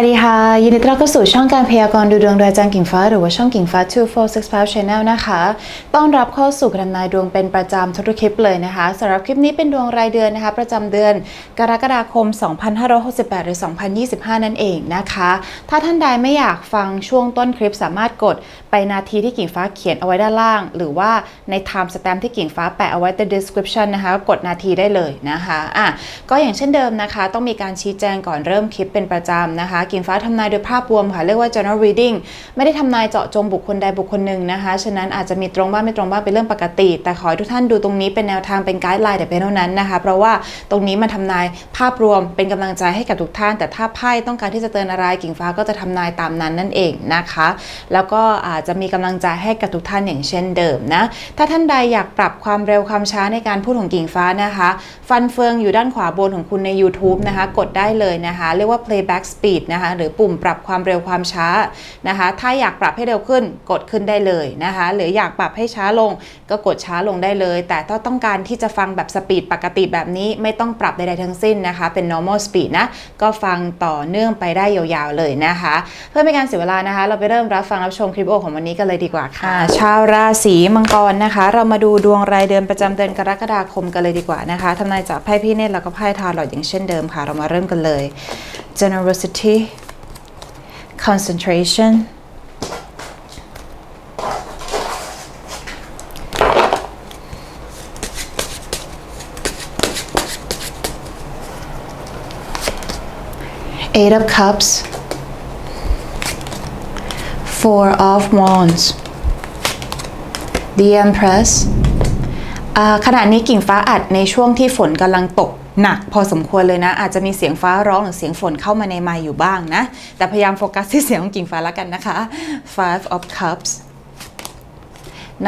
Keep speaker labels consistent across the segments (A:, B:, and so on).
A: วัสดีค่ะ ยินดีต้อนรับเข้าสู่ช่องการพยากรณ์ดูดวงโดยอาจารย์กิ่งฟ้า หรือว่าช่องกิ่งฟ้า 2465 Channel นะคะต้อนรับเข้าสู่การทำนายดวงเป็นประจำทุกคลิปเลยนะคะสำหรับคลิปนี้เป็นดวงรายเดือนนะคะ ประจำเดือนกรกฎาคม 2568 หรือ 2025 นั่นเองนะคะ ถ้าท่านใดไม่อยากฟังช่วงต้นคลิปสามารถกดไปนาทีที่กิ่งฟ้าเขียนเอาไว้ด้านล่าง หรือว่าใน time stamp ที่กิ่งฟ้าแปะเอาไว้ใน description นะคะกดนาทีได้เลยนะคะอะก็อย่างเช่นเดิมนะคะ ต้องมีการชี้แจงก่อนเริ่มคลิปเป็นประจำนะคะ กิ่งฟ้าทำนายโดยภาพรวมค่ะ เรียกว่า general reading ไม่ได้ทำนายเจาะจงบุคคลใดบุคคลหนึ่งนะคะฉะนั้นอาจจะมีตรงบ้างไม่ตรงบ้างเป็นเรื่องปกติ แต่ขอให้ทุกท่านดูตรงนี้เป็นแนวทางเป็นไกด์ไลน์แต่เพียงเท่านั้นนะคะ เพราะว่าตรงนี้มันทำนายภาพรวมเป็นกำลังใจให้กับทุกท่าน แต่ถ้าไพ่ต้องการที่จะเตือนอะไรกิ่งฟ้าก็จะทำนายตามนั้นนั่นเองนะคะ แล้วก็อาจจะมีกำลังใจให้กับทุกท่านอย่างเช่นเดิมนะ ถ้าท่านใดอยากปรับความเร็วความช้าในการพูดของกิ่งฟ้านะคะ ฟันเฟืองอยู่ด้านขวาบนของคุณใน YouTube นะคะ กดได้เลยนะคะ เรียกว่า playback speed นะคะ หรือปุ่มปรับความเร็วความช้านะคะ ถ้าอยากปรับให้เร็วขึ้นกดขึ้นได้เลยนะคะ หรืออยากปรับให้ช้าลงก็กดช้าลงได้เลย แต่ถ้าต้องการที่จะฟังแบบสปีดปกติแบบนี้ไม่ต้องปรับใดๆทั้งสิ้นนะคะ เป็น normal speed นะ ก็ฟังต่อเนื่องไปได้ยาวๆเลยนะคะ เพื่อไม่การเสียเวลานะคะ เราไปเริ่มรับฟังรับชมคลิปโอของวันนี้กันเลยดีกว่าค่ะ ชาวราศีมังกรนะคะ เรามาดูดวงรายเดือนประจำเดือนกรกฎาคมกันเลยดีกว่านะคะทำนายจากไพ่พี่เนตรแล้วก็ไพ่ทาร์ลอตอย่างเช่นเดิมค่ะ เรามาเริ่มกันเลย generosity concentration eight of cups four of wands the empress ขณะนี้กิ่งฟ้าอัดในช่วงที่ฝนกำลังตกหนักพอสมควรเลยนะ อาจจะมีเสียงฟ้าร้องหรือเสียงฝนเข้ามาในไมค์อยู่บ้างนะ แต่พยายามโฟกัสที่เสียงของกิ่งฟ้าแล้วกันนะคะ five of cups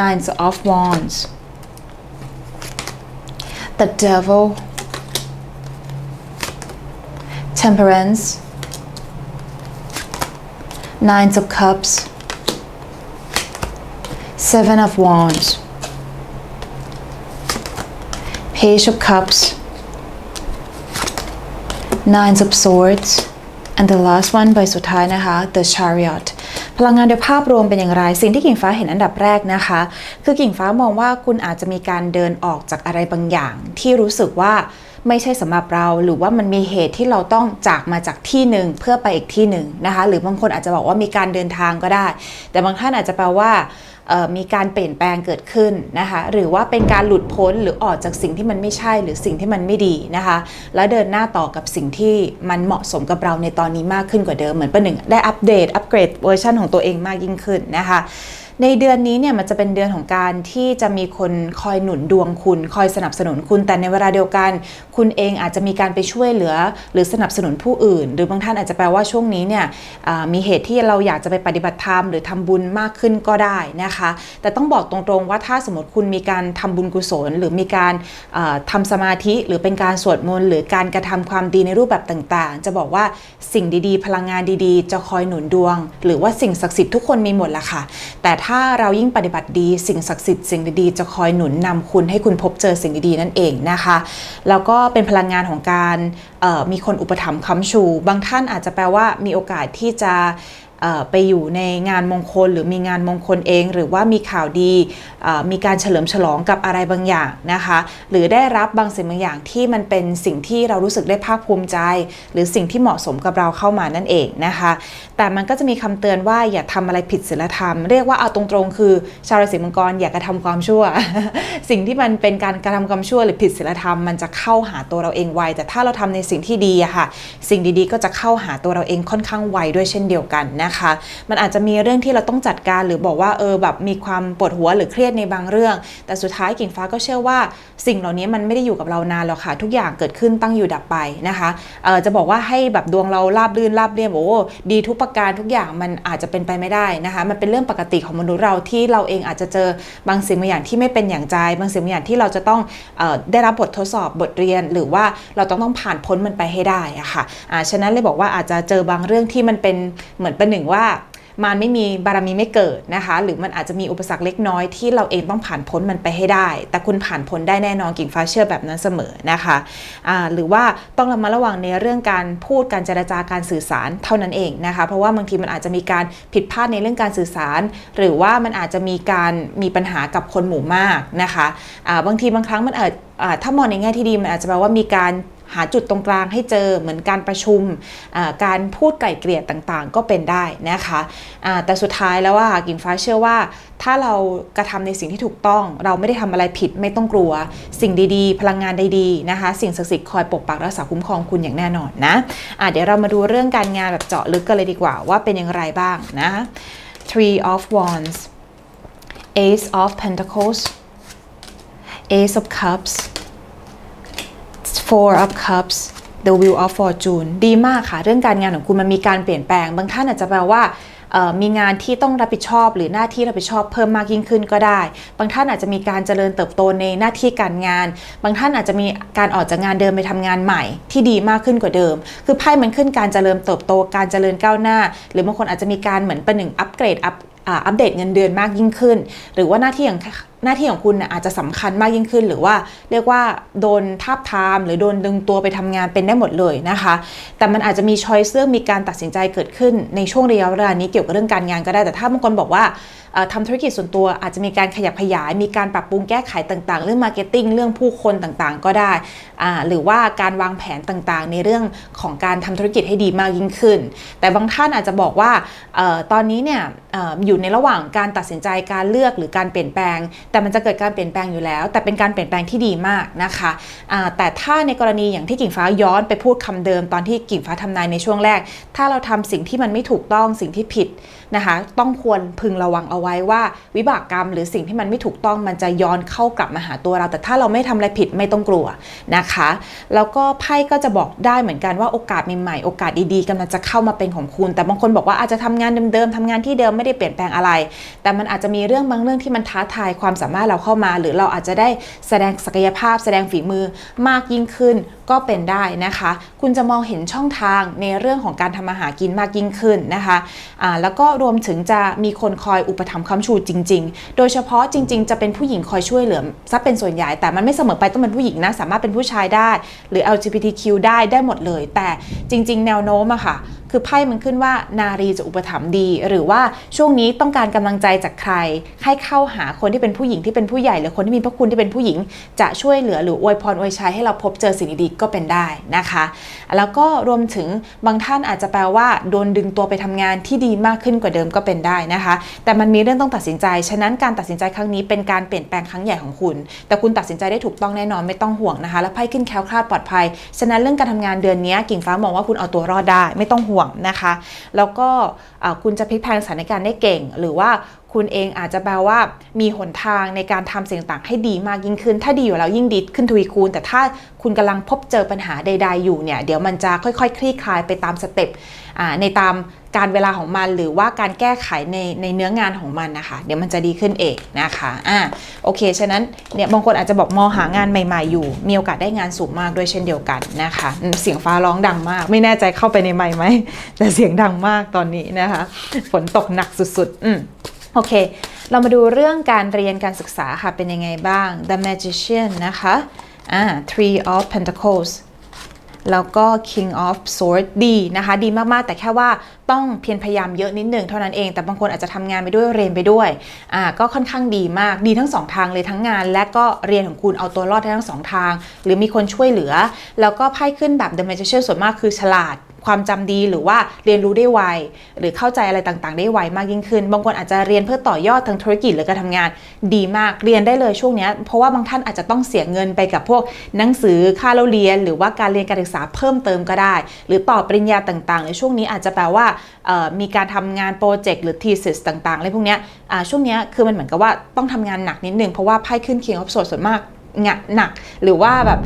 A: nine of wands the devil temperance nine of cups seven of wands page of cups nine of swords and the last one ใบสุดท้ายนะคะ the chariot พลังงานโดยภาพรวมเป็นอย่างไร สิ่งที่กิ่งฟ้าเห็นอันดับแรกนะคะ คือกิ่งฟ้ามองว่าคุณอาจจะมีการเดินออกจากอะไรบางอย่าง ที่รู้สึกว่า ไม่ใช่สำหรับเรา หรือว่ามันมีเหตุที่เราต้องจากมาจากที่หนึ่งเพื่อไปอีกที่หนึ่งนะคะ หรือบางคนอาจจะบอกว่ามีการเดินทางก็ได้ แต่บางท่านอาจจะแปลว่ามีการเปลี่ยนแปลงเกิดขึ้นนะคะหรือว่าเป็นการหลุดพ้นหรือออกจากสิ่งที่มันไม่ใช่หรือสิ่งที่มันไม่ดีนะคะ แล้วเดินหน้าต่อกับสิ่งที่มันเหมาะสมกับเราในตอนนี้มากขึ้นกว่าเดิมเหมือนประหนึ่งได้อัปเดตอัปเกรดเวอร์ชันของตัวเองมากยิ่งขึ้นนะคะ ในเดือนนี้เนี่ยมันจะเป็นเดือนของการที่จะมีคนคอยหนุนดวงคุณ คอยสนับสนุนคุณ แต่ในเวลาเดียวกัน คุณเองอาจจะมีการไปช่วยเหลือ หรือสนับสนุนผู้อื่น หรือบางท่านอาจจะแปลว่าช่วงนี้เนี่ยมีเหตุที่เราอยากจะไปปฏิบัติธรรมหรือทำบุญมากขึ้นก็ได้นะคะ แต่ต้องบอกตรงๆว่าถ้าสมมติคุณมีการทำบุญกุศล หรือมีการอ่าทำสมาธิหรือเป็นการสวดมนต์หรือการกระทำความดีในรูปแบบต่างๆ จะบอกว่าสิ่งดีๆ พลังงานดีๆ จะคอยหนุนดวง หรือว่าสิ่งศักดิ์สิทธิ์ทุกคนมีหมดละค่ะแต่ถ้า้าเรายิ่งปฏิบัติดี สิ่งศักดิ์สิทธิ์สิ่งดีๆ จะคอยหนุนนำคุณให้คุณพบเจอสิ่งดีๆนั่นเองนะคะ แล้วก็เป็นพลังงานของการมีคนอุปถัมภ์ค้ำชู บางท่านอาจจะแปลว่ามีโอกาสที่จะ ไปอยู่ในงานมงคลหรือมีงานมงคลเอง หรือว่ามีข่าวดีมีการเฉลิมฉลองกับอะไรบางอย่างนะคะ หรือได้รับบางสิ่งบางอย่างที่มันเป็นสิ่งที่เรารู้สึกได้ภาคภูมิใจ หรือสิ่งที่เหมาะสมกับเราเข้ามานั่นเองนะคะ แต่มันก็จะมีคำเตือนว่าอย่าทำอะไรผิดศีลธรรม เรียกว่าเอาตรงๆ คือชาวราศีมังกรอย่ากระทำความชั่ว สิ่งที่มันเป็นการกระทำความชั่วหรือผิดศีลธรรมมันจะเข้าหาตัวเราเองไวแต่ถ้าเราทำในสิ่งที่ดีอะค่ะ สิ่งดีๆ ก็จะเข้าหาตัวเราเองค่อนข้างไวด้วยเช่นเดียวกันนะคะ มันอาจจะมีเรื่องที่เราต้องจัดการหรือบอกว่าเออแบบมีความปวดหัวหรือเครียดในบางเรื่อง แต่สุดท้ายกิ่งฟ้าก็เชื่อว่า สิ่งเหล่านี้มันไม่ได้อยู่กับเรานานหรอกค่ะ ทุกอย่างเกิดขึ้นตั้งอยู่ดับไปนะคะเออจะบอกว่าให้แบบดวงเราราบรื่นราบเรียบโอ้ดีทุกประการทุกอย่างมันอาจจะเป็นไปไม่ได้นะคะ มันเป็นเรื่องปกติของมนุษย์เราที่เราเองอาจจะเจอบางสิ่งบางอย่างที่ไม่เป็นอย่างใจ บางสิ่งบางอย่างที่เราจะต้องออได้รับบททดสอบบทเรียน หรือว่าเราต้องต้องผ่านพ้นมันไปให้ได้อะค่ะอ่าฉะนั้นเลยบอกว่าอาจจะเจอบางเรื่องที่มันเป็นเหมือนเป็นหนึ่งว่ามันไม่มีบารมีไม่เกิดนะคะ หรือมันอาจจะมีอุปสรรคเล็กน้อยที่เราเองต้องผ่านพ้นมันไปให้ได้ แต่คุณผ่านพ้นได้แน่นอนกิ่งฟ้าเชื่อแบบนั้นเสมอนะคะอ่าหรือว่าต้องระมัดระวังในเรื่องการพูดการเจรจาการสื่อสารเท่านั้นเองนะคะ เพราะว่าบางทีมันอาจจะมีการผิดพลาดในเรื่องการสื่อสาร หรือว่ามันอาจจะมีการมีปัญหากับคนหมู่มากนะคะอ่าบางทีบางครั้งมันอาจถ้ามองในแง่ที่ดีมันอาจจะแปลว่ามีการ หาจุดตรงกลางให้เจอเหมือนการประชุมการพูดไก่เกลี่ยต่างๆ ก็เป็นได้นะคะแต่สุดท้ายแล้วว่ากิ่งฟ้าเชื่อว่า ถ้าเรากระทำในสิ่งที่ถูกต้อง เราไม่ได้ทำอะไรผิดไม่ต้องกลัว สิ่งดีๆ พลังงานดีๆนะคะ สิ่งศักดิ์สิทธิ์คอยปกปักรักษาคุ้มครองคุณอย่างแน่นอนนะะเดี๋ยวเรามาดูเรื่องการงานแบบเจาะลึกกันเลยดีกว่าว่าเป็นอย่างไรบ้างนะ Three of Wands Ace of Pentacles Ace of Cups Four of Cups The Wheel of Fortune ดีมากค่ะ เรื่องการงานของคุณมันมีการเปลี่ยนแปลง บางท่านอาจจะแปลว่ามีงานที่ต้องรับผิดชอบ หรือหน้าที่รับผิดชอบเพิ่มมากยิ่งขึ้นก็ได้ บางท่านอาจจะมีการเจริญเติบโตในหน้าที่การงาน บางท่านอาจจะมีการออกจากงานเดิมไปทำงานใหม่ ที่ดีมากขึ้นกว่าเดิม คือไพ่มันขึ้นการเจริญเติบโต การเจริญก้าวหน้า หรือบางคนอาจจะมีการเหมือนประหนึ่งอัปเกรดอัพ อัปเดตเงินเดือนมากยิ่งขึ้น หรือว่าหน้าที่ของหน้าที่ของคุณอาจจะสำคัญมากยิ่งขึ้น หรือว่าเรียกว่าโดนทาบทาม หรือโดนดึงตัวไปทำงานเป็นได้หมดเลยนะคะ แต่มันอาจจะมีช้อยเรื่องมีการตัดสินใจเกิดขึ้นในช่วงระยะเวลานี้เกี่ยวกับเรื่องการงานก็ได้ แต่ถ้าบางคนบอกว่าเอ่อทำธุรกิจส่วนตัวอาจจะมีการขยับขยาย มีการปรับปรุงแก้ไขต่างๆ เรื่องมาร์เก็ตติ้งเรื่องผู้คนต่างๆ ก็ได้ หรือว่าการวางแผนต่างๆ ในเรื่องของการทำธุรกิจให้ดีมากยิ่งขึ้น แต่บางท่านอาจจะบอกว่าออตอนนี้เนี่ยอยู่ในระหว่างการตัดสินใจการเลือกหรือการเปลี่ยนแปลง แต่มันจะเกิดการเปลี่ยนแปลงอยู่แล้ว แต่เป็นการเปลี่ยนแปลงที่ดีมากนะคะแต่ถ้าในกรณีอย่างที่กิ่งฟ้าย้อนไปพูดคำเดิมตอนที่กิ่งฟ้าทำนายในช่วงแรก ถ้าเราทำสิ่งที่มันไม่ถูกต้องสิ่งที่ผิด นะคะ ต้องควรพึงระวังเอาไว้ว่าวิบากกรรม หรือสิ่งที่มันไม่ถูกต้องมันจะย้อนเข้ากลับมาหาตัวเรา แต่ถ้าเราไม่ทำอะไรผิดไม่ต้องกลัวนะคะ แล้วก็ไพ่ก็จะบอกได้เหมือนกันว่าโอกาสใหม่ๆโอกาสดีๆกำลังจะเข้ามาเป็นของคุณ แต่บางคนบอกว่าอาจจะทำงานเดิมๆทำงานที่เดิมไม่ได้เปลี่ยนแปลงอะไร แต่มันอาจจะมีเรื่องบางเรื่องที่มันท้าทายความสามารถเราเข้ามา หรือเราอาจจะได้แสดงศักยภาพ แสดงฝีมือมากยิ่งขึ้น ก็เป็นได้นะคะ คุณจะมองเห็นช่องทางในเรื่องของการทำมาหากินมากยิ่งขึ้นนะคะอ่าแล้วก็รวมถึงจะมีคนคอยอุปถัมภ์ค้ำชูจริง ๆ โดยเฉพาะจริง ๆ จะเป็นผู้หญิงคอยช่วยเหลือซะเป็นส่วนใหญ่ แต่มันไม่เสมอไปต้องเป็นผู้หญิงนะ สามารถเป็นผู้ชายได้ หรือ LGBTQ ได้ได้หมดเลย แต่จริง ๆ แนวโน้มอะค่ะ คือไพ่มันขึ้นว่านารีจะอุปถัมภ์ดี หรือว่าช่วงนี้ต้องการกำลังใจจากใคร ให้เข้าหาคนที่เป็นผู้หญิงที่เป็นผู้ใหญ่หรือคนที่มีพระคุณที่เป็นผู้หญิง จะช่วยเหลือหรืออวยพรอวยชัยให้เราพบเจอสิ่งดีๆก็เป็นได้นะคะ แล้วก็รวมถึงบางท่านอาจจะแปลว่าโดนดึงตัวไปทำงานที่ดีมากขึ้นกว่าเดิมก็เป็นได้นะคะ แต่มันมีเรื่องต้องตัดสินใจ ฉะนั้นการตัดสินใจครั้งนี้เป็นการเปลี่ยนแปลงครั้งใหญ่ของคุณ แต่คุณตัดสินใจได้ถูกต้องแน่นอนไม่ต้องห่วงนะคะ และไพ่ขึ้นแคล้วคลาดปลอดภัย ฉะนั้นเรื่องการทำงานเดือนนี้กิ่งฟ้ามองว่าคุณเอาตัวรอดได้ ไม่ต้องห่วงนะคะ แล้วก็คุณจะพลิกแพลงสถานการณ์ได้เก่ง หรือว่า คุณเองอาจจะแปลว่ามีหนทางในการทำสิ่งต่างให้ดีมากยิ่งขึ้น ถ้าดีอยู่แล้วยิ่งดีขึ้นทวีคูณ แต่ถ้าคุณกำลังพบเจอปัญหาใด ๆอยู่เนี่ย เดี๋ยวมันจะค่อยๆ คลี่คลายไปตามสเต็ปในตามการเวลาของมันหรือว่าการแก้ไขในในเนื้องานของมันนะคะ เดี๋ยวมันจะดีขึ้นเองนะคะอ่าโอเค ฉะนั้นเนี่ยบางคนอาจจะบอกมองหางานใหม่ ๆ อยู่ มีโอกาสได้งานสูงมากด้วยเช่นเดียวกันนะคะ เสียงฟ้าร้องดังมาก ไม่แน่ใจเข้าไปในไมค์ไหมแต่เสียงดังมากตอนนี้นะคะ ฝนตกหนักสุดๆ อืม โอเค เรามาดูเรื่องการเรียนการศึกษาค่ะ เป็นยังไงบ้าง The Magician นะคะ อ่า Three of Pentacles แล้วก็ King of Swords ดีนะคะ ดีมากๆ แต่แค่ว่าต้องเพียรพยายามเยอะนิดหนึ่งเท่านั้นเอง แต่บางคนอาจจะทำงานไปด้วยเรียนไปด้วย อ่า ก็ค่อนข้างดีมาก ดีทั้งสองทางเลยทั้งงาน และก็เรียนของคุณเอาตัวรอดได้ทั้งสองทาง หรือมีคนช่วยเหลือ แล้วก็ไพ่ขึ้นแบบ The Magician ส่วนมากคือฉลาด ความจำดีหรือว่าเรียนรู้ได้ไวหรือเข้าใจอะไรต่างๆ ได้ไวมากยิ่งขึ้น บางคนอาจจะเรียนเพื่อต่อยอดทางธุรกิจหรือการทำงานดีมากเรียนได้เลยช่วงนี้เพราะว่าบางท่านอาจจะต้องเสียเงินไปกับพวกหนังสือค่าเล่าเรียน หรือว่าการเรียนการศึกษาเพิ่มเติมก็ได้ หรือต่อปริญญาต่างๆ ในช่วงนี้อาจจะแปลว่ามีการทำงานโปรเจกต์หรือ thesis ต่างๆอะไรพวกนี้ช่วงนี้คือมันเหมือนกับว่าต้องทำงานหนักนิดนึงเพราะว่าไพ่ขึ้น King of Swords ส่วนมาก งานหนักหรือว่าแบบ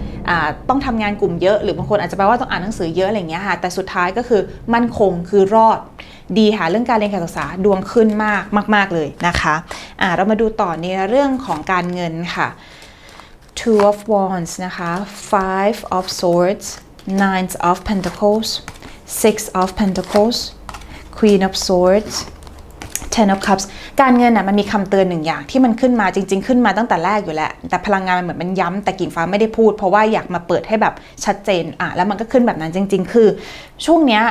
A: ต้องทำงานกลุ่มเยอะ หรือบางคนอาจจะแปลว่าต้องอ่านหนังสือเยอะอะไรอย่างเงี้ยค่ะแต่สุดท้ายก็คือมั่นคงคือรอดดีค่ะเรื่องการเรียนการศึกษาดวงขึ้นมากมาก ๆเลยนะคะอ่าเรามาดูต่อในเรื่องของการเงินค่ะ Two of Wands นะคะ Five of Swords Nine of Pentacles Six of Pentacles Queen of Swords Ten of Cups การเงินน่ะมันมีคำเตือนหนึ่งอย่างที่มันขึ้นมาจริง ๆ ขึ้นมาตั้งแต่แรกอยู่แล้ว แต่พลังงานมันเหมือนมันย้ำแต่กิ่งฟ้าไม่ได้พูด เพราะว่าอยากมาเปิดให้แบบชัดเจนอะแล้วมันก็ขึ้นแบบนั้นจริง ๆ คือ ช่วงเนี้ย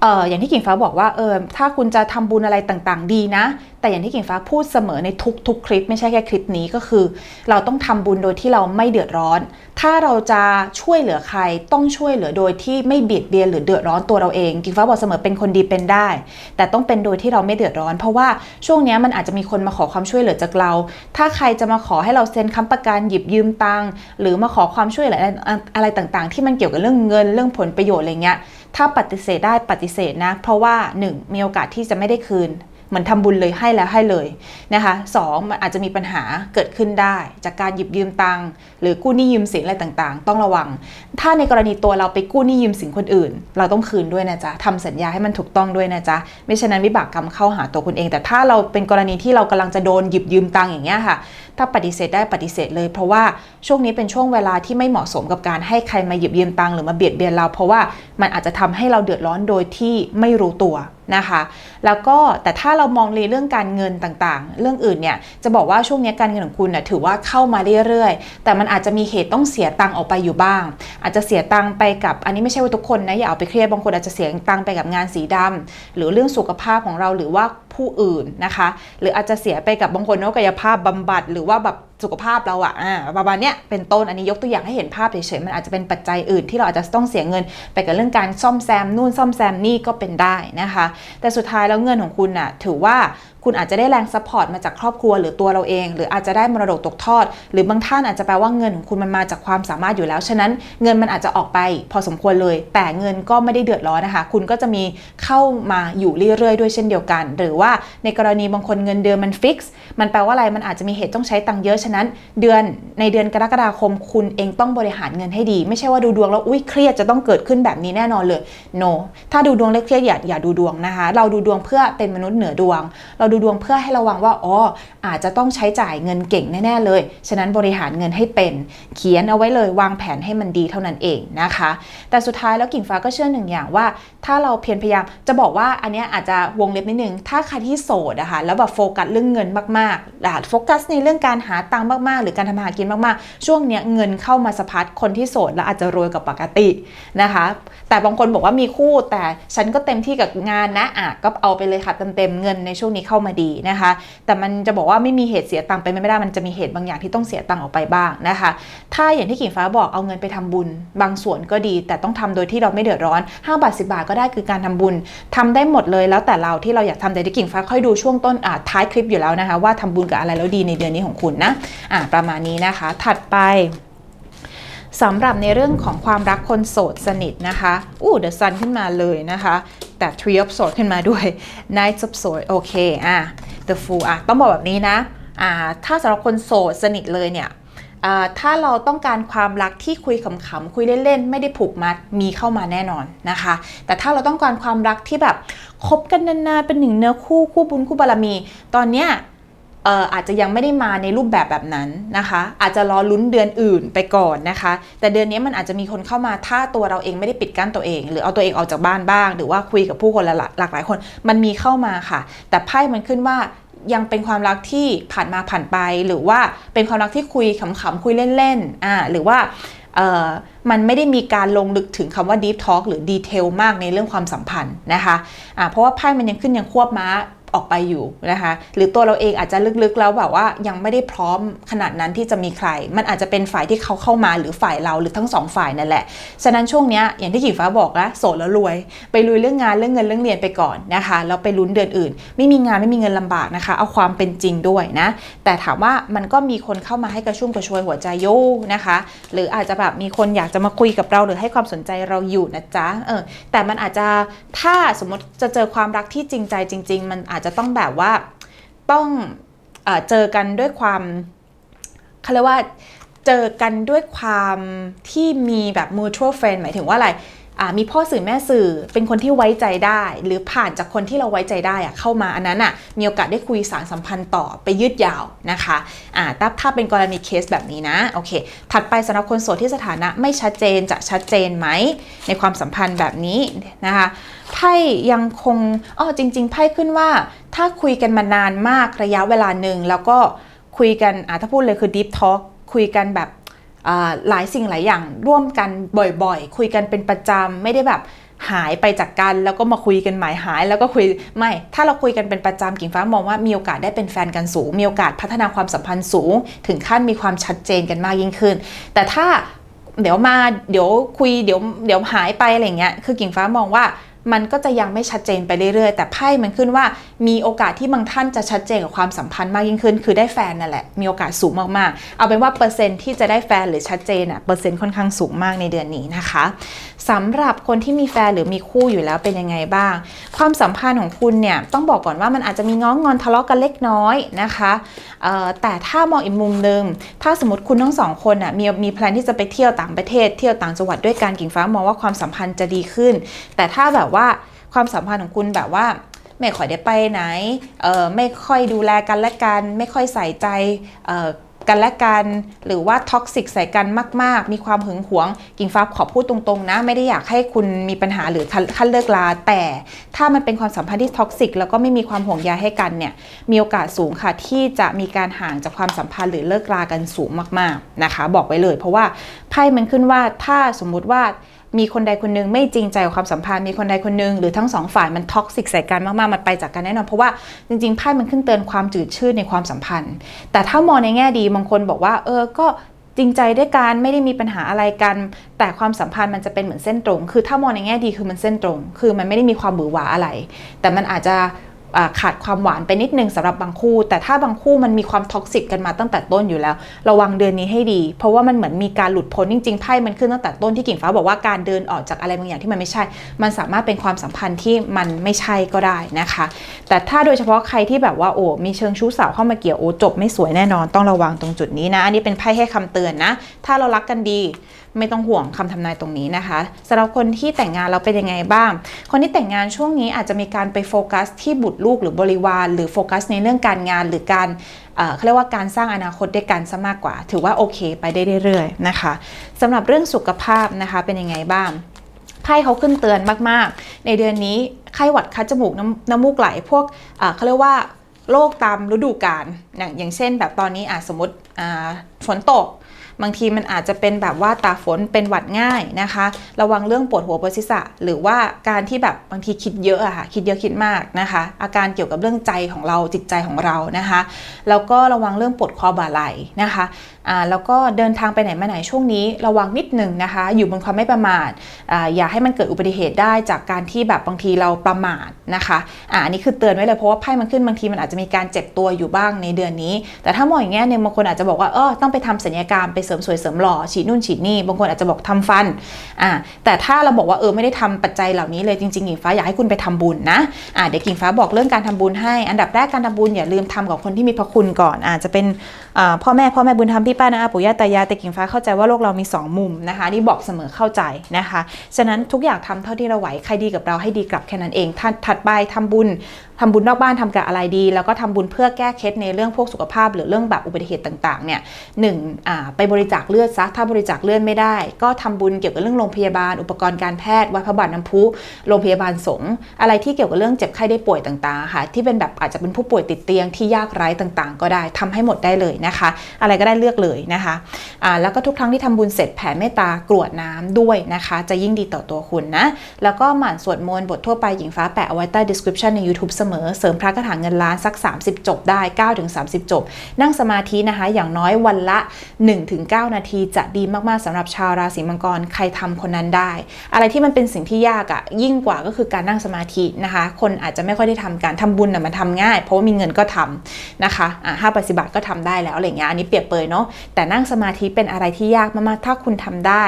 A: เอออย่างที่กิ่งฟ้าบอกว่าเออถ้าคุณจะทำบุญอะไรต่างๆ ดีนะ แต่อย่างที่กิ่งฟ้าพูดเสมอในทุกๆ คลิป ไม่ใช่แค่คลิปนี้ก็คือ เราต้องทำบุญโดยที่เราไม่เดือดร้อน ถ้าเราจะช่วยเหลือใครต้องช่วยเหลือโดยที่ไม่เบียดเบียนหรือเดือดร้อนตัวเราเองกิ่งฟ้าบอกเสมอเป็นคนดีเป็นได้ แต่ต้องเป็นโดยที่เราไม่เดือดร้อน เพราะว่าช่วงนี้มันอาจจะมีคนมาขอความช่วยเหลือจากเรา ถ้าใครจะมาขอให้เราเซ็นค้ำประกันหยิบยืมตังค์หรือมาขอความช่วยเหลืออะไรอะไรต่างๆ ที่มันเกี่ยวกับเรื่องเงินเรื่องผลประโยชน์อะไรเงี้ยถ้าปฏิเสธได้ปฏิเสธนะ เพราะว่า 1. มีโอกาสที่จะไม่ได้คืน เหมือนทำบุญเลยให้แล้วให้เลยนะคะสองมันอาจจะมีปัญหาเกิดขึ้นได้ จากการหยิบยืมตังหรือกู้หนี้ยืมสินอะไรต่างๆ ต้องระวัง ถ้าในกรณีตัวเราไปกู้หนี้ยืมสินคนอื่น เราต้องคืนด้วยนะจ๊ะทำสัญญาให้มันถูกต้องด้วยนะจ๊ะไม่ฉะนั้นวิบากกรรมเข้าหาตัวคุณเอง แต่ถ้าเราเป็นกรณีที่เรากำลังจะโดนหยิบยืมตังอย่างเงี้ยค่ะ ถ้าปฏิเสธได้ปฏิเสธเลย เพราะว่าช่วงนี้เป็นช่วงเวลาที่ไม่เหมาะสมกับการให้ใครมาหยิบยืมตังหรือมาเบียดเบียนเรา เพราะว่ามันอาจจะทำให้เราเดือดร้อนโดยที่ไม่รู้ตัว นะคะ แล้วก็แต่ถ้าเรามองในเรื่องการเงินต่างๆ เรื่องอื่นเนี่ยจะบอกว่าช่วงนี้การเงินของคุณน่ะถือว่าเข้ามาเรื่อยๆ แต่มันอาจจะมีเหตุต้องเสียตังค์ออกไปอยู่บ้าง อาจจะเสียตังค์ไปกับ อันนี้ไม่ใช่ว่าทุกคนนะอย่าเอาไปเครียดบางคนอาจจะเสียตังค์ไปกับงานสีดำหรือเรื่องสุขภาพของเราหรือว่าผู้อื่นนะคะ หรืออาจจะเสียไปกับบางคนว่ากายภาพบำบัด หรือว่าแบบ สุขภาพเราอะอ่าประมาณเนี้ยเป็นต้นอันนี้ยกตัวอย่างให้เห็นภาพเฉยๆมันอาจจะเป็นปัจจัยอื่นที่เราอาจจะต้องเสียเงิน ไปกับเรื่องการซ่อมแซมนู่นซ่อมแซมนี่ก็เป็นได้นะคะ แต่สุดท้ายแล้วเงินของคุณอะถือว่าคุณอาจจะได้แรงซัพพอร์ตมาจากครอบครัวหรือตัวเราเอง หรืออาจจะได้มรดกตกทอด หรือบางท่านอาจจะแปลว่าเงินของคุณมันมาจากความสามารถอยู่แล้ว ฉะนั้นเงินมันอาจจะออกไป พอสมควรเลย แต่เงินก็ไม่ได้เดือดร้อนนะคะ คุณก็จะมีเข้ามาอยู่เรื่อยๆด้วยเช่นเดียวกัน หรือว่าในกรณีบางคนเงินเดือนมันฟิกซ์มันแปลว่าอะไรมันอาจจะมีเหตุต้องใช้ตังค์เยอะฉะนั้น เดือนในเดือนกรกฎาคมคุณเองต้องบริหารเงินให้ดี ไม่ใช่ว่าดูดวงแล้วอุ้ยเครียดจะต้องเกิดขึ้นแบบนี้แน่นอนเลย no ถ้าดูดวงแล้วเครียดอย่าอย่าดูดวงนะคะ เราดูดวงเพื่อเป็นมนุษย์เหนือดวง เราดูดวงเพื่อให้ระวังว่าอ๋ออาจจะต้องใช้จ่ายเงินเก่งแน่ๆเลย ฉะนั้นบริหารเงินให้เป็น เขียนเอาไว้เลยวางแผนให้มันดีเท่านั้นเองนะคะ แต่สุดท้ายแล้วกิ่งฟ้าก็เชื่อหนึ่งอย่างว่า ถ้าเราเพียรพยายามจะบอกว่าอันเนี้ยอาจจะวงเล็บนิดนึง ถ้าใครที่โสดอะค่ะแล้วแบบโฟกัสเรื่องเงินมากๆโฟกัสในเรื่องการหาตังค์มากๆ หรือการทำมาหากินมากๆ ช่วงเนี้ยเงินเข้ามาสะพัดคนที่โสดแล้วอาจจะรวยกว่าปกตินะคะ แต่บางคนบอกว่ามีคู่แต่ฉันก็เต็มที่กับงานนะอะก็เอาไปเลยค่ะเต็มๆเงินในช่วงนี้เข้ามาดีนะคะ แต่มันจะบอกว่าไม่มีเหตุเสียตังค์ไปไม่ได้มันจะมีเหตุบางอย่างที่ต้องเสียตังค์ออกไปบ้างนะคะ ถ้าอย่างที่กิ่งฟ้าบอกเอาเงินไปทำบุญ บางส่วนก็ดี แต่ต้องทำโดยที่เราไม่เดือดร้อน5บาท10 บาทก็ได้คือการทำบุญทำได้หมดเลยแล้วแต่เราที่เราอยากทำแต่ที่กิ่งฟ้าค่อยดูช่วงต้นอ่าท้ายคลิปอยู่แล้วนะคะ ว่าทำบุญกับอะไรแล้วดีในเดือนนี้ของคุณนะอ่าประมาณนี้นะคะ ถัดไป สำหรับในเรื่องของความรักคนโสดสนิทนะคะ อู้ The Sun ขึ้นมาเลยนะคะ แต่ Tree of Swords ขึ้นมาด้วย Knight of Swords โอเคอะ The Fool อะต้องบอกแบบนี้นะอ่าถ้าสำหรับคนโสดสนิทเลยเนี่ยอ่าถ้าเราต้องการความรักที่คุยขำๆคุยเล่นๆ ไม่ได้ผูกมัดมีเข้ามาแน่นอนนะคะ แต่ถ้าเราต้องการความรักที่แบบคบกันนานๆเป็นหนึ่งเนื้อคู่คู่บุญคู่บารมี ตอนเนี้ย อาจจะยังไม่ได้มาในรูปแบบแบบนั้นนะคะ อาจจะรอลุ้นเดือนอื่นไปก่อนนะคะ แต่เดือนนี้มันอาจจะมีคนเข้ามาถ้าตัวเราเองไม่ได้ปิดกั้นตัวเอง หรือเอาตัวเองออกจากบ้านบ้าง หรือว่าคุยกับผู้คนหลากหลายคน มันมีเข้ามาค่ะ แต่ไพ่มันขึ้นว่ายังเป็นความรักที่ผ่านมาผ่านไป หรือว่าเป็นความรักที่คุยขำๆคุยเล่นๆอ่าหรือว่ามันไม่ได้มีการลงลึกถึงคำว่า deep talk หรือดีเทลมากในเรื่องความสัมพันธ์นะคะะเพราะว่าไพ่มันยังขึ้นยังควบม้า ออกไปอยู่นะคะ หรือตัวเราเองอาจจะลึกๆแล้วแบบว่ายังไม่ได้พร้อมขนาดนั้นที่จะมีใคร มันอาจจะเป็นฝ่ายที่เขาเข้ามาหรือฝ่ายเราหรือทั้งสองฝ่ายนั่นแหละ ฉะนั้นช่วงนี้อย่างที่กิ่งฟ้าบอกล้วโสดแล้วรวย ไปลุยเรื่องงานเรื่องเงินเรื่องเรียนไปก่อนนะคะแล้วไปลุ้นเดือนอื่น ไม่มีงานไม่มีเงินลำบากนะคะ เอาความเป็นจริงด้วยนะ แต่ถามว่ามันก็มีคนเข้ามาให้กระชุ่มกระชวยหัวใจโยนะคะ หรืออาจจะแบบมีคนอยากจะมาคุยกับเราหรือให้ความสนใจเราอยู่นะจ๊ะเออแต่มันอาจจะถ้าสมมติจะเจอความรักที่จริงใจจริง ๆ มันอาจจะต้องแบบว่าต้องเอเจอกันด้วยความเขาเรียกว่าเจอกันด้วยความที่มีแบบ mutual friend หมายถึงว่าอะไร มีพ่อสื่อแม่สื่อเป็นคนที่ไว้ใจได้ หรือผ่านจากคนที่เราไว้ใจได้อะเข้ามาอันนั้นอะมีโอกาสได้คุยสารสัมพันธ์ต่อไปยืดยาวนะคะอ่าถ้าถ้าเป็นกรณีเคสแบบนี้นะโอเคถัดไปสำหรับคนโสดที่สถานะไม่ชัดเจนจะชัดเจนไหมในความสัมพันธ์แบบนี้นะคะไพ่ยังคงอ๋อจริง ๆ ไพ่ขึ้นว่า ถ้าคุยกันมานานมากระยะเวลาหนึ่งแล้วก็คุยกันอ่าถ้าพูดเลยคือ deep talk คุยกันแบบ หลายสิ่งหลายอย่างร่วมกันบ่อยๆ คุยกันเป็นประจำไม่ได้แบบหายไปจากกันแล้วก็มาคุยกันใหม่หาย แล้วก็คุยไม่ถ้าเราคุยกันเป็นประจำกิ่งฟ้ามองว่ามีโอกาสได้เป็นแฟนกันสูง มีโอกาสพัฒนาความสัมพันธ์สูง ถึงขั้นมีความชัดเจนกันมากยิ่งขึ้น แต่ถ้าเดี๋ยวมาเดี๋ยวคุยเดี๋ยวเดี๋ยวหายไปอะไรเงี้ยคือกิ่งฟ้ามองว่า มันก็จะยังไม่ชัดเจนไปเรื่อยๆ แต่ไพ่มันขึ้นว่ามีโอกาสที่บางท่านจะชัดเจนกับความสัมพันธ์มากยิ่งขึ้น คือได้แฟนนั่นแหละ มีโอกาสสูงมากๆ เอาเป็นว่าเปอร์เซ็นต์ที่จะได้แฟนหรือชัดเจนอะเปอร์เซ็นต์ค่อนข้างสูงมากในเดือนนี้นะคะสำหรับคนที่มีแฟนหรือมีคู่อยู่แล้วเป็นยังไงบ้าง ความสัมพันธ์ของคุณเนี่ยต้องบอกก่อนว่ามันอาจจะมีง้องงอนทะเลาะกันเล็กน้อยนะคะแต่ถ้ามองอีกมุมหนึ่งถ้าสมมติคุณทั้งสองคนอะมีมีแพลนที่จะไปเที่ยวต่างประเทศเที่ยวต่างจังหวัดด้วยกันกิ่งฟ้ามองว่าความสัมพันธ์จะดีขึ้น แต่ถ้าแบบว่าความสัมพันธ์ของคุณแบบว่า ไม่ค่อยได้ไปไหนเออไม่ค่อยดูแลกันและกัน ไม่ค่อยใส่ใจเออกันและกันหรือว่าท็อกซิกใส่กันมาก ๆ มีความหึงหวง กิ่งฟ้าขอพูดตรงๆนะ ไม่ได้อยากให้คุณมีปัญหาหรือขั้นเลิกลา แต่ถ้ามันเป็นความสัมพันธ์ที่ท็อกซิกแล้วก็ไม่มีความห่วงใยให้กันเนี่ยมีโอกาสสูงค่ะที่จะมีการห่างจากความสัมพันธ์หรือเลิกลากันสูงมากๆนะคะ บอกไว้เลย เพราะว่าไพ่มันขึ้นว่าถ้าสมมุติว่า มีคนใดคนหนึงไม่จริงใจกับความสัมพันธ์มีคนใดคนหนึงหรือทั้งสองฝ่ายมันท็อกซิกใส่กันมากๆมันไปจากกันแน่นอนเพราะว่าจริงๆไพ่มันขึ้นเตือนความจืดชืดในความสัมพันธ์ แต่ถ้ามองในแง่ดีบางคนบอกว่า เออก็จริงใจด้วยกันไม่ได้มีปัญหาอะไรกัน แต่ความสัมพันธ์มันจะเป็นเหมือนเส้นตรง คือถ้ามองในแง่ดีคือมันเส้นตรง คือมันไม่ได้มีความหวือหวาอะไร แต่มันอาจจะ ขาดความหวานไปนิดนึงสำหรับบางคู่ แต่ถ้าบางคู่มันมีความท็อกซิกกันมาตั้งแต่ต้นอยู่แล้ว ระวังเดือนนี้ให้ดี เพราะว่ามันเหมือนมีการหลุดพ้นจริงๆไพ่มันขึ้นตั้งแต่ต้นที่กิ่งฟ้าบอกว่าการเดินออกจากอะไรบางอย่างที่มันไม่ใช่ มันสามารถเป็นความสัมพันธ์ที่มันไม่ใช่ก็ได้นะคะ แต่ถ้าโดยเฉพาะใครที่แบบว่าโอ้มีเชิงชู้สาวเข้ามาเกี่ยวโอ้จบไม่สวยแน่นอนต้องระวังตรงจุดนี้นะอันนี้เป็นไพ่ให้คำเตือนนะ ถ้าเรารักกันดีไม่ต้องห่วงคำทำนายตรงนี้นะคะสำหรับคนที่แต่งงานเราเป็นยังไงบ้าง คนที่แต่งงานช่วงนี้อาจจะมีการไปโฟกัสที่บุตรลูกหรือบริวาร หรือโฟกัสในเรื่องการงานหรือการเขาเรียกว่าการสร้างอนาคตด้วยกันซะมากกว่า ถือว่าโอเค ไปได้เรื่อยๆนะคะสำหรับเรื่องสุขภาพนะคะเป็นยังไงบ้างไพ่เขาขึ้นเตือนมากๆ ในเดือนนี้ไข้หวัดคัดจมูกน้ำน้ำมูกไหลพวกเขาเรียกว่าโรคตามฤดูกาลอย่างเช่นแบบตอนนี้อสมมติฝนตก บางทีมันอาจจะเป็นแบบว่าตาฝนเป็นหวัดง่ายนะคะ ระวังเรื่องปวดหัวปวดศีรษะ หรือว่าการที่แบบบางทีคิดเยอะอะค่ะคิดเยอะคิดมากนะคะ อาการเกี่ยวกับเรื่องใจของเราจิตใจของเรานะคะแล้วก็ระวังเรื่องปวดคอบ่าไหล่นะคะแล้วก็เดินทางไปไหนมาไหนช่วงนี้ระวังนิดหนึ่งนะคะ อยู่บนความไม่ประมาทออย่าให้มันเกิดอุบัติเหตุได้จากการที่แบบบางทีเราประมาทนะคะอ่าอันนี้คือเตือนไว้เลยเพราะว่าไพ่มันขึ้นบางทีมันอาจจะมีการเจ็บตัวอยู่บ้างในเดือนนี้ แต่ถ้ามองอย่างเงี้ยเนี่ยบางคนอาจจะบอกว่าเออต้องไปทำศัลยกรรมไปเสริมสวยเสริมหล่อฉีดนู่นฉีดนี่บางคนอาจจะบอกทำฟันอ่าแต่ถ้าเราบอกว่าเออไม่ได้ทำปัจจัยเหล่านี้เลยจริงๆกิ่งฟ้าอยากให้คุณไปทำบุญนะอ่าเดี๋ยวกิ่งฟ้าบอกเรื่องการทำบุญให้ อันดับแรกการทำบุญอย่าลืมทำกับคนที่มีพระคุณก่อนอาจจะเป็นพ่อแม่พ่อแม่บุญธรรมที่ป้านะอาปู่ย่าตายายแต่กิ่งฟ้าเข้าใจว่าโลกเรามีสองมุมนะคะนี่บอกเสมอเข้าใจนะคะ ฉะนั้นทุกอย่างทำเท่าที่เราไหวใครดีกับเราให้ดีกลับแค่นั้นเองถัดถัดไปทำบุญ ทำบุญนอกบ้านทำกับอะไรดี แล้วก็ทำบุญเพื่อแก้เคล็ดในเรื่องพวกสุขภาพ หรือเรื่องแบบอุบัติเหตุต่างๆเนี่ยหนึ่งไปบริจาคเลือดซะถ้าบริจาคเลือดไม่ได้ ก็ทำบุญเกี่ยวกับเรื่องโรงพยาบาล อุปกรณ์การแพทย์วัดพระบาทน้ำพุโรงพยาบาลสงฆ์อะไรที่เกี่ยวกับเรื่องเจ็บไข้ได้ป่วยต่างๆค่ะที่เป็นแบบอาจจะเป็นผู้ป่วยติดเตียงที่ยากไร้ต่างๆ ก็ได้ทำให้หมดได้เลยนะคะ อะไรก็ได้เลือกเลยนะคะอ่าแล้วก็ทุกครั้งที่ทำบุญเสร็จแผ่เมตตากรวดน้ำด้วยนะคะ จะยิ่งดีต่อตัวคุณนะแล้วก็หมั่นสวดมนต์บททั่วไปหญิงฟ้าแปะเอาไว้ใต้ description ใน YouTube เสมอเสริมพระคาถาเงินล้านสัก 30 จบได้ 9-30 จบ นั่งสมาธินะคะ อย่างน้อยวันละ 1-9 นาทีจะดีมากๆสำหรับชาวราศีมังกรใครทำคนนั้นได้ อะไรที่มันเป็นสิ่งที่ยากอะ่ะยิ่งกว่าก็คือการนั่งสมาธินะคะ คนอาจจะไม่ค่อยได้ทำการทำบุญน่ะมันทำง่าย เพราะว่ามีเงินก็ทำนะคะอ่าห้าปฏิบัติก็ทำได้แล้วอะไรเงี้ยอันนี้เปรียบเปยเนาะแต่นั่งสมาธิเป็นอะไรที่ยากมากๆถ้าคุณทำได้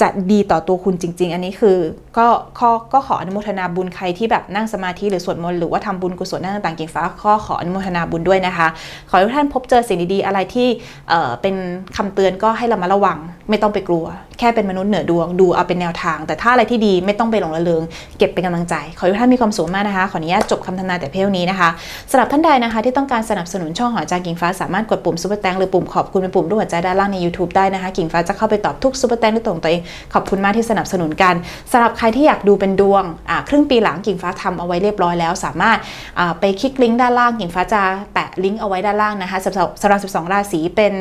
A: จะดีต่อตัวคุณจริง ๆ อันนี้คือก็ขอก็ขออนุโมทนาบุญใครที่แบบนั่งสมาธิหรือสวดมนต์หรือว่าทำบุญกุศลนั่งต่างๆกิ่งฟ้าก็ขออนุโมทนาบุญด้วยนะคะ ขอให้ทุกท่านพบเจอสิ่งดีๆ อะไรที่เออเป็นคำเตือนก็ให้เรามาระวัง ไม่ต้องไปกลัว แค่เป็นมนุษย์เหนือดวงดูเอาเป็นแนวทาง แต่ถ้าอะไรที่ดีไม่ต้องไปหลงระเริง เก็บเป็นกำลังใจ ขอให้ท่านมีความสุขมากนะคะ ขออนุญาตจบคำทำนายแต่เพียงนี้นะคะสำหรับท่านใดนะคะ ที่ต้องการสนับสนุนช่องหอจางกิ่งฟ้าสามารถกดปุ่มซุปเปอร์แตงหรือปุ่มขอบคุณเป็นปุ่มรูปหัวใจด้านล่างใน YouTube ได้นะคะ กิ่งฟ้าจะเข้าไปตอบทุกซุปเปอร์แตงด้วยตัวของตัวเองขอบคุณมากที่สนับสนุนกันสำหรับใครที่อยากดูเป็นดวงอ่าครึ่งปีหลังกิ่งฟ้าทำเอาไว้เรียบร้อยแล้ว สามารถไปคลิกลิงก์ด้านล่างกิ่งฟ้าจะแปะลิงก์เอาไว้ด้านล่างนะคะสำหรับ 12 ราศีเป็น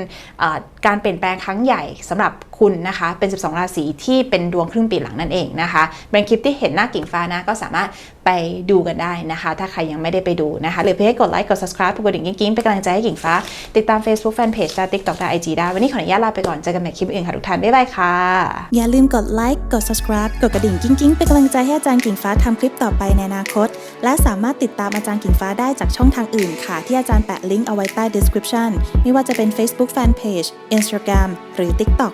A: การเปลี่ยนแปลงครั้งใหญ่สำหรับคุณนะคะเป็น 12 ราศีที่เป็นดวงครึ่งปีหลังนั่นเองนะคะเป็นคลิปที่เห็นหน้ากิ่งฟ้านะก็สามารถไปดูกันได้นะคะ ถ้าใครยังไม่ได้ไปดูนะคะหรือเพียงแค่กดไลค์กด subscribe กดกระดิ่งกิ๊งๆเป็นกำลังใจให้กิ่งฟ้า ติดตาม Facebook Fanpage และ TikTok และ IG ได้ วันนี้ขออนุญาตลาไปก่อนเจอกันใหม่คลิปอื่นค่ะทุกท่านบ๊ายบายค่ะ
B: อย่าลืมกดไลค์กด subscribe กดกระดิ่งกิ้งกิ้งเป็นกำลังใจให้อาจารย์กิ่งฟ้าทำคลิปต่อไปในอนาคต และสามารถติดตามอาจารย์กิ่งฟ้าได้จากช่องทางอื่นค่ะ ที่อาจารย์แปะลิงก์เอาไว้ใต้ description ไม่ว่าจะเป็น Facebook Fanpage Instagram หรือ TikTok